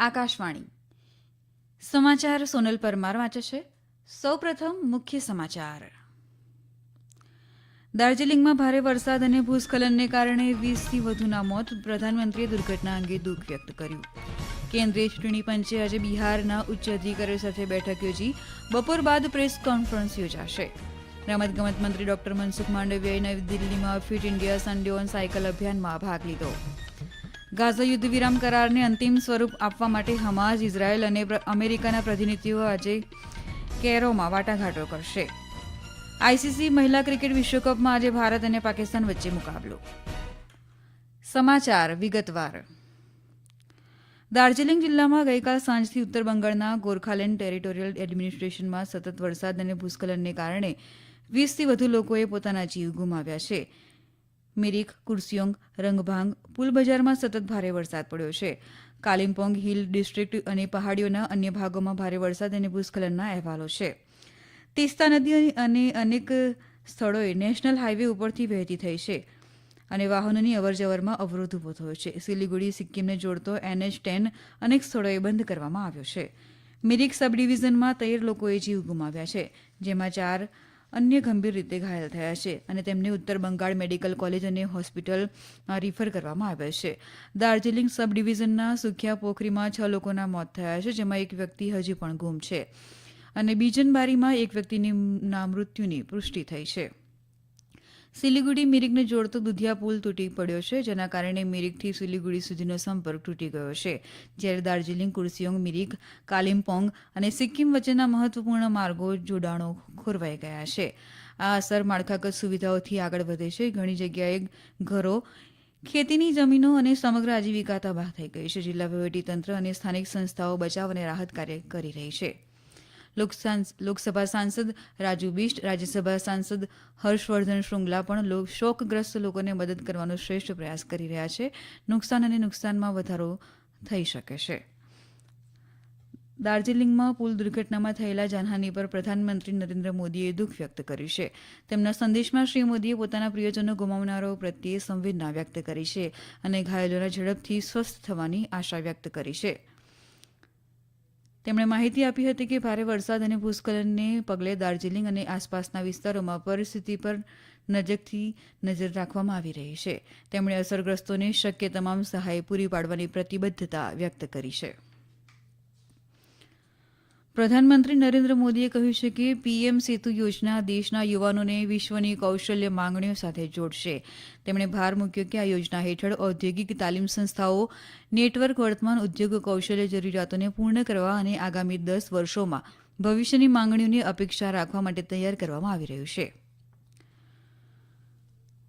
આકાશવાણી. સમાચાર સોનલ પરમાર વાંચે છે. સૌપ્રથમ મુખ્ય સમાચાર. દાર્જિલિંગમાં ભારે વરસાદ અને ભૂસ્ખલનને કારણે વીસથી વધુના મોત પ્રધાનમંત્રીએ દુર્ઘટના અંગે દુઃખ વ્યક્ત કર્યું. કેન્દ્રીય ચૂંટણી પંચે આજે બિહારના ઉચ્ચ અધિકારીઓ સાથે બેઠક યોજી બપોર બાદ પ્રેસ કોન્ફરન્સ યોજાશે. રમતગમત મંત્રી ડોક્ટર મનસુખ માંડવિયાએ નવી દિલ્હીમાં Fit India Sunday on cycle અભિયાનમાં ભાગ લીધો. ગાઝા યુદ્ધ વિરામ કરારને અંતિમ સ્વરૂપ આપવા માટે હમાસ, ઇઝરાયેલ અને અમેરિકાના પ્રતિનિધિઓ આજે કેરોમાં વાટાઘાટો કરશે. આઈસીસી મહિલા ક્રિકેટ વિશ્વકપમાં આજે ભારત અને પાકિસ્તાન વચ્ચે મુકાબલો. સમાચાર વિગતવાર. દાર્જિલિંગ જિલ્લામાં ગઈકાલ સાંજથી ઉત્તર બંગાળના ગોરખાલેન્ડ ટેરિટોરિયલ એડમિનિસ્ટ્રેશનમાં સતત વરસાદ અને ભૂસ્ખલનને કારણે વીસથી વધુ લોકોએ પોતાના જીવ ગુમાવ્યા છે. મિરિક કુર્સિયોંગ, રંગભાંગ પુલ બજારમાં સતત ભારે વરસાદ પડ્યો છે. કાલિમ્પોંગ હિલ ડિસ્ટ્રિક્ટ અને પહાડીઓના અન્ય ભાગોમાં ભારે વરસાદ અને ભૂસ્ખલનના અહેવાલો છે. તીસ્તા નદી અને અનેક સ્થળોએ નેશનલ હાઇવે ઉપરથી વહેતી થઈ છે અને વાહનોની અવરજવરમાં અવરોધ ઊભો થયો છે. સિલિગુડી, સિક્કિમને જોડતો એનએચ ટેન અનેક સ્થળોએ બંધ કરવામાં આવ્યો છે. મિરિક સબ ડિવિઝનમાં તેર લોકોએ જીવ ગુમાવ્યા છે, જેમાં ચાર અન્ય ગંભીર રીતે ઘાયલ થયા છે અને તેમને ઉત્તર બંગાળ મેડિકલ કોલેજ અને હોસ્પિટલમાં રિફર કરવામાં આવ્યા છે. દાર્જિલિંગ સબ ડિવિઝનના સુખિયા પોખરીમાં છ લોકોના મોત થયા છે, જેમાં એક વ્યક્તિ હજી પણ ગુમ છે. અને બીજનબારીમાં એક વ્યક્તિની મૃત્યુની પુષ્ટિ થઈ છે. સિલિગુડી મિરિકને જોડતો દુધિયા પુલ તૂટી પડ્યો છે, જેના કારણે મિરિકથી સિલિગુડી સુધીનો સંપર્ક તૂટી ગયો છે. જ્યારે દાર્જિલિંગ, કુર્સિયોંગ, મિરિક, કાલિમ્પોંગ અને સિક્કિમ વચ્ચેના મહત્વપૂર્ણ માર્ગો જોડાણો ખોરવાઈ ગયા છે. આ અસર માળખાગત સુવિધાઓથી આગળ વધે છે. ઘણી જગ્યાએ ઘરો, ખેતીની જમીનો અને સમગ્ર આજીવિકા તબાહ થઈ ગઈ છે. જિલ્લા વહીવટીતંત્ર અને સ્થાનિક સંસ્થાઓ બચાવ અને રાહત કાર્ય કરી રહી છે. લોકસભા સાંસદ રાજુ બિષ્ટ, રાજ્યસભા સાંસદ હર્ષવર્ધન શૃંગલા પણ શોકગ્રસ્ત લોકોને મદદ કરવાનો શ્રેષ્ઠ પ્રયાસ કરી રહ્યા છે. નુકસાન અને નુકસાનમાં વધારો થઈ શકે છે. દાર્જિલિંગમાં પુલ દુર્ઘટનામાં થયેલા જાનહાની પર પ્રધાનમંત્રી નરેન્દ્ર મોદીએ દુઃખ વ્યક્ત કર્યું છે. તેમના સંદેશમાં શ્રી મોદીએ પોતાના પ્રિયજનો ગુમાવનારો પ્રત્યે સંવેદના વ્યક્ત કરી છે અને ઘાયલોના ઝડપથી સ્વસ્થ થવાની આશા વ્યક્ત કરી છે. તેમણે માહિતી આપી હતી કે ભારે વરસાદ અને ભૂસ્ખલનને પગલે દાર્જિલિંગ અને આસપાસના વિસ્તારોમાં પરિસ્થિતિ પર નજીકથી નજર રાખવામાં આવી રહી છે. તેમણે અસરગ્રસ્તોને શક્ય તમામ સહાય પૂરી પાડવાની પ્રતિબદ્ધતા વ્યક્ત કરી છે. પ્રધાનમંત્રી નરેન્દ્ર મોદીએ કહ્યું છે કે પીએમ સેતુ યોજના દેશના યુવાનોને વિશ્વની કૌશલ્ય માંગણીઓ સાથે જોડશે. તેમણે ભાર મૂક્યો કે આ યોજના હેઠળ ઔદ્યોગિક તાલીમ સંસ્થાઓ, નેટવર્ક, વર્તમાન ઉદ્યોગ, કૌશલ્ય જરૂરિયાતોને પૂર્ણ કરવા અને આગામી દસ વર્ષોમાં ભવિષ્યની માંગણીઓની અપેક્ષા રાખવા માટે તૈયાર કરવામાં આવી રહ્યું છે.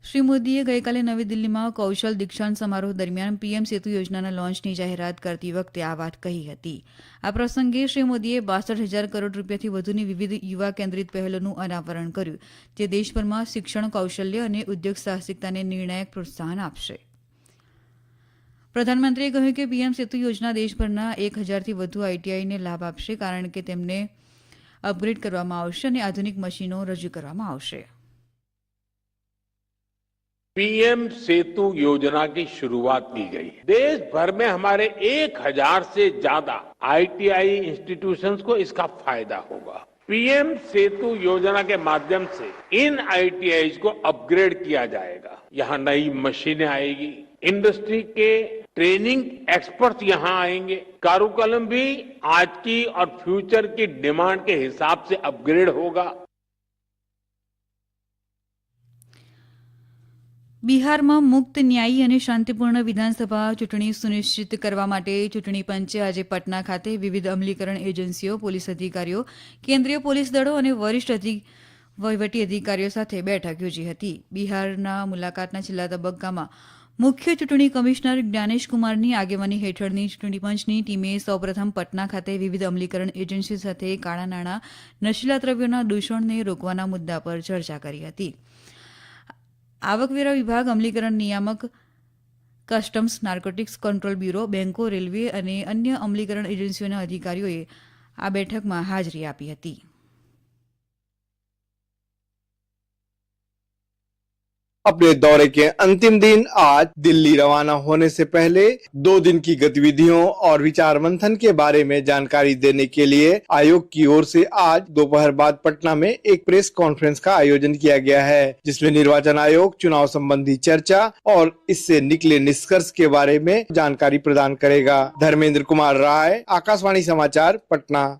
શ્રી મોદીએ ગઈકાલે નવી દિલ્હીમાં કૌશલ દીક્ષાંત સમારોહ દરમિયાન પીએમ સેતુ યોજનાના લોન્ચની જાહેરાત કરતી વખતે આ વાત કહી હતી. આ પ્રસંગે શ્રી મોદીએ બાસઠ હજાર કરોડ રૂપિયાથી વધુની વિવિધ યુવા કેન્દ્રિત પહેલોનું અનાવરણ કર્યું, જે દેશભરમાં શિક્ષણ, કૌશલ્ય અને ઉદ્યોગ સાહસિકતાને નિર્ણાયક પ્રોત્સાહન આપશે. પ્રધાનમંત્રીએ કહ્યું કે પીએમ સેતુ યોજના દેશભરના એક હજારથી વધુ આઈટીઆઈને લાભ આપશે, કારણ કે તેમને અપગ્રેડ કરવામાં આવશે અને આધુનિક મશીનો રજૂ કરવામાં આવશે. पीएम सेतु योजना की शुरुआत की गई है। देश भर में हमारे एक हज़ार से ज़्यादा आईटीआई इंस्टीट्यूशंस को इसका फ़ायदा होगा। पीएम सेतु योजना के माध्यम से इन आईटीआई को अपग्रेड किया जाएगा। यहाँ नई मशीनें आएगी। इंडस्ट्री के ट्रेनिंग एक्सपर्ट यहाँ आएँगे। कारुकलम भी आज की और फ्यूचर की डिमांड के हिसाब से अपग्रेड होगा। બિહારમાં મુક્ત ન્યાયી અને શાંતિપૂર્ણ વિધાનસભા ચૂંટણી સુનિશ્ચિત કરવા માટે ચૂંટણી પંચે આજે પટના ખાતે વિવિધ અમલીકરણ એજન્સીઓ, પોલીસ અધિકારીઓ, કેન્દ્રીય પોલીસ દળો અને વરિષ્ઠ અધિક, વહીવટી અધિકારીઓ સાથે બેઠક યોજી હતી. બિહારના મુલાકાતના છેલ્લા તબક્કામાં મુખ્ય ચૂંટણી કમિશનર જ્ઞાનેશ કુમારની આગેવાની હેઠળની ચૂંટણી પંચની ટીમે સૌપ્રથમ પટના ખાતે વિવિધ અમલીકરણ એજન્સી સાથે કાળા નાણાં, નશીલા દ્રવ્યોના દૂષણને રોકવાના મુદ્દા પર ચર્ચા કરી હતી. આવકવેરા વિભાગ, અમલીકરણ નિયામક, કસ્ટમ્સ, નાર્કોટિક્સ કંટ્રોલ બ્યુરો, બેંકો, રેલવે અને અન્ય અમલીકરણ એજન્સીઓના અધિકારીઓએ આ બેઠકમાં હાજરી આપી હતી. अपने दौरे के अंतिम दिन आज दिल्ली रवाना होने से पहले दो दिन की गतिविधियों और विचार मंथन के बारे में जानकारी देने के लिए आयोग की ओर से आज दोपहर बाद पटना में एक प्रेस कॉन्फ्रेंस का आयोजन किया गया है, जिसमें निर्वाचन आयोग, चुनाव संबंधी चर्चा और इससे निकले निष्कर्ष के बारे में जानकारी प्रदान करेगा। धर्मेंद्र कुमार राय, आकाशवाणी समाचार, पटना।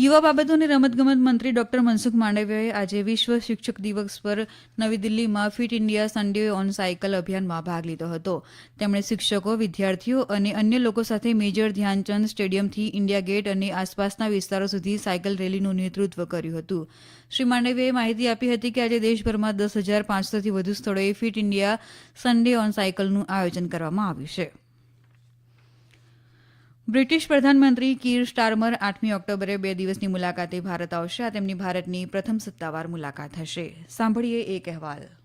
યુવા બાબતો રમતગમત મંત્રી ડોક્ટર મનસુખ માંડવિયાએ આજે વિશ્વ શિક્ષક દિવસ પર નવી દિલ્હીમાં Fit India Sunday on cycle અભિયાનમાં ભાગ લીધો હતો. તેમણે શિક્ષકો, વિદ્યાર્થીઓ અને અન્ય લોકો સાથે મેજર ધ્યાનચંદ સ્ટેડિયમથી ઇન્ડિયા ગેટ અને આસપાસના વિસ્તારો સુધી સાયકલ રેલીનું નેતૃત્વ કર્યું હતું. શ્રી માંડવીયાએ માહિતી આપી હતી કે આજે દેશભરમાં દસ હજાર પાંચસોથી વધુ સ્થળોએ ફિટ ઇન્ડિયા સન્ડે ઓન સાયકલનું આયોજન કરવામાં આવ્યું છે. બ્રિટિશ પ્રધાનમંત્રી કીર સ્ટારમર આઠમી ઓક્ટોબરે બે દિવસની મુલાકાતે ભારત આવશે આ તેમની ભારતની પ્રથમ સત્તાવાર મુલાકાત હશે. સાંભળીએ એક અહેવાલ.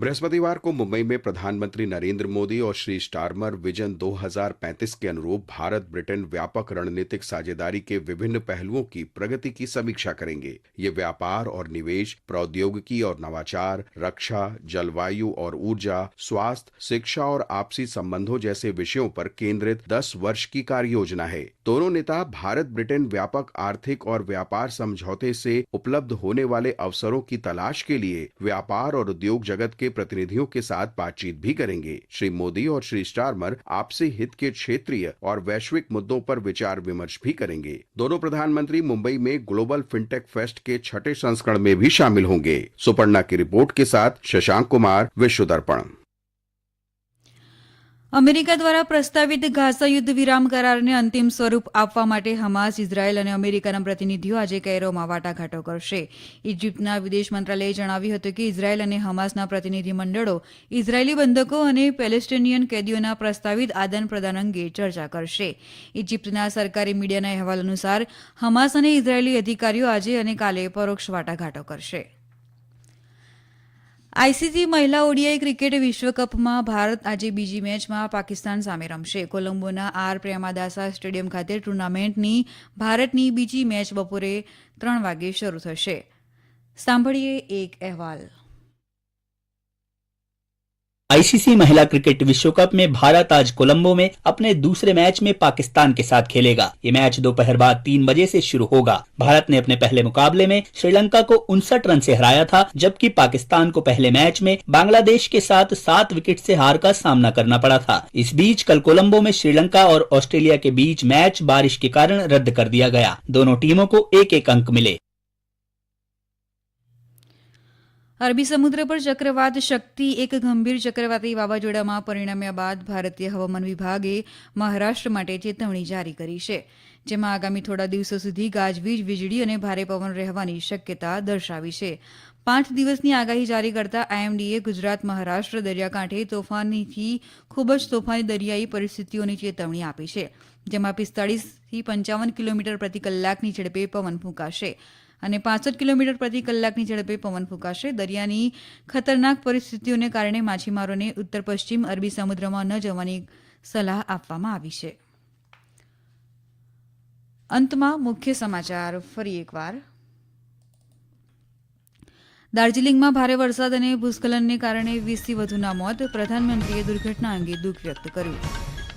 बृहस्पतिवार को मुंबई में प्रधानमंत्री नरेंद्र मोदी और श्री स्टारमर विजन 2035 के अनुरूप भारत ब्रिटेन व्यापक रणनीतिक साझेदारी के विभिन्न पहलुओं की प्रगति की समीक्षा करेंगे। ये व्यापार और निवेश, प्रौद्योगिकी और नवाचार, रक्षा, जलवायु और ऊर्जा, स्वास्थ्य, शिक्षा और आपसी संबंधों जैसे विषयों पर केंद्रित 10 वर्ष की कार्य योजना है। दोनों नेता भारत ब्रिटेन व्यापक आर्थिक और व्यापार समझौते से उपलब्ध होने वाले अवसरों की तलाश के लिए व्यापार और उद्योग जगत के प्रतिनिधियों के साथ बातचीत भी करेंगे। श्री मोदी और श्री स्टारमर आपसी हित के क्षेत्रीय और वैश्विक मुद्दों पर विचार विमर्श भी करेंगे। दोनों प्रधानमंत्री मुंबई में ग्लोबल फिनटेक फेस्ट के छठे संस्करण में भी शामिल होंगे। सुपर्णा की रिपोर्ट के साथ शशांक कुमार विश्व दर्पण અમેરિકા દ્વારા પ્રસ્તાવિત ગાઝા યુદ્ધ વિરામ કરારને અંતિમ સ્વરૂપ આપવા માટે હમાસ, ઇઝરાયેલ અને અમેરિકાના પ્રતિનિધિઓ આજે કૈરોમાં વાટાઘાટો કરશે. ઇજિપ્તના વિદેશ મંત્રાલયે જણાવ્યું હતું કે ઇઝરાયેલ અને હમાસના પ્રતિનિધિમંડળો ઇઝરાયેલી બંધકો અને પેલેસ્ટિનિયન કેદીઓના પ્રસ્તાવિત આદાન પ્રદાન અંગે ચર્ચા કરશે. ઇજિપ્તના સરકારી મીડિયાના અહેવાલ અનુસાર હમાસ અને ઇઝરાયેલી અધિકારીઓ આજે અને કાલે પરોક્ષ વાટાઘાટો કરશે. આઈસીસી મહિલા ઓડીઆઈ ક્રિકેટ વિશ્વકપમાં ભારત આજે બીજી મેચમાં પાકિસ્તાન સામે રમશે. કોલંબોના આર પ્રેમાદાસા સ્ટેડિયમ ખાતે ટુર્નામેન્ટની ભારતની બીજી મેચ બપોરે ત્રણ વાગે શરૂ થશે. સાંભળીએ એક અહેવાલ. आईसीसी महिला क्रिकेट विश्व कप में भारत आज कोलंबो में अपने दूसरे मैच में पाकिस्तान के साथ खेलेगा। ये मैच दोपहर बाद तीन बजे से शुरू होगा। भारत ने अपने पहले मुकाबले में श्रीलंका को उनसठ रन से हराया था, जबकि पाकिस्तान को पहले मैच में बांग्लादेश के साथ सात विकेट से हार का सामना करना पड़ा था। इस बीच कल कोलंबो में श्रीलंका और ऑस्ट्रेलिया के बीच मैच बारिश के कारण रद्द कर दिया गया। दोनों टीमों को एक एक अंक मिले। અરબી સમુદ્ર પર ચક્રવાત શક્તિ, એક ગંભીર ચક્રવાતી વાવાઝોડામાં પરિણમ્યા બાદ ભારતીય હવામાન વિભાગે મહારાષ્ટ્ર માટે ચેતવણી જારી કરી છે, જેમાં આગામી થોડા દિવસો સુધી ગાજવીજ, વીજળી અને ભારે પવન રહેવાની શક્યતા દર્શાવી છે. પાંચ દિવસની આગાહી જારી કરતા આઈએમડીએ ગુજરાત, મહારાષ્ટ્ર, દરિયાકાંઠે તોફાનીથી ખૂબ જ તોફાની દરિયાઈ પરિસ્થિતિઓની ચેતવણી આપી છે, જેમાં પિસ્તાળીસથી પંચાવન કિલોમીટર પ્રતિ કલાકની ઝડપે પવન ફૂંકાશે. અને પાસઠ કિલોમીટર પ્રતિ કલાકની ઝડપે પવન ફૂંકાશે. દરિયાની ખતરનાક પરિસ્થિતિઓને કારણે માછીમારોને ઉત્તર પશ્ચિમ અરબી સમુદ્રમાં ન જવાની સલાહ આપવામાં આવી છે. અંતમાં મુખ્ય સમાચાર ફરી એકવાર. દાર્જિલિંગમાં ભારે વરસાદ અને ભૂસ્ખલનને કારણે વીસથી વધુના મોત પ્રધાનમંત્રીએ દુર્ઘટના અંગે દુઃખ વ્યક્ત કર્યું.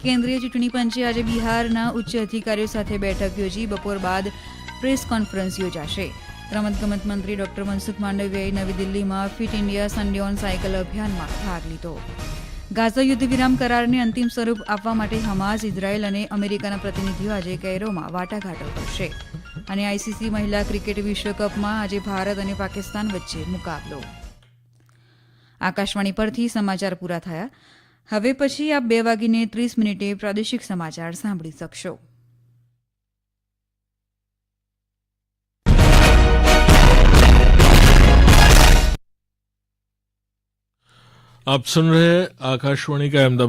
કેન્દ્રીય ચૂંટણી પંચે આજે બિહારના ઉચ્ચ અધિકારીઓ સાથે બેઠક યોજી બપોર બાદ પ્રેસ કોન્ફરન્સ યોજાશે. રમતગમત મંત્રી ડોક્ટર મનસુખ માંડવિયાએ નવી દિલ્હીમાં Fit India Sunday on cycle અભિયાનમાં ભાગ લીધો. ગાઝા યુદ્ધ વિરામ કરારને અંતિમ સ્વરૂપ આપવા માટે હમાસ, ઇઝરાયેલ અને અમેરિકાના પ્રતિનિધિઓ આજે કૈરોમાં વાટાઘાટો કરશે. અને આઈસીસી મહિલા ક્રિકેટ વિશ્વકપમાં આજે ભારત અને પાકિસ્તાન વચ્ચે મુકાબલો. આકાશવાણી પરથી સમાચાર પૂરા થયા. હવે પછી આપ બે વાગીને ત્રીસ મિનિટે પ્રાદેશિક સમાચાર સાંભળી શકશો. आप सुन रहे हैं आकाशवाणी का अहमदाबाद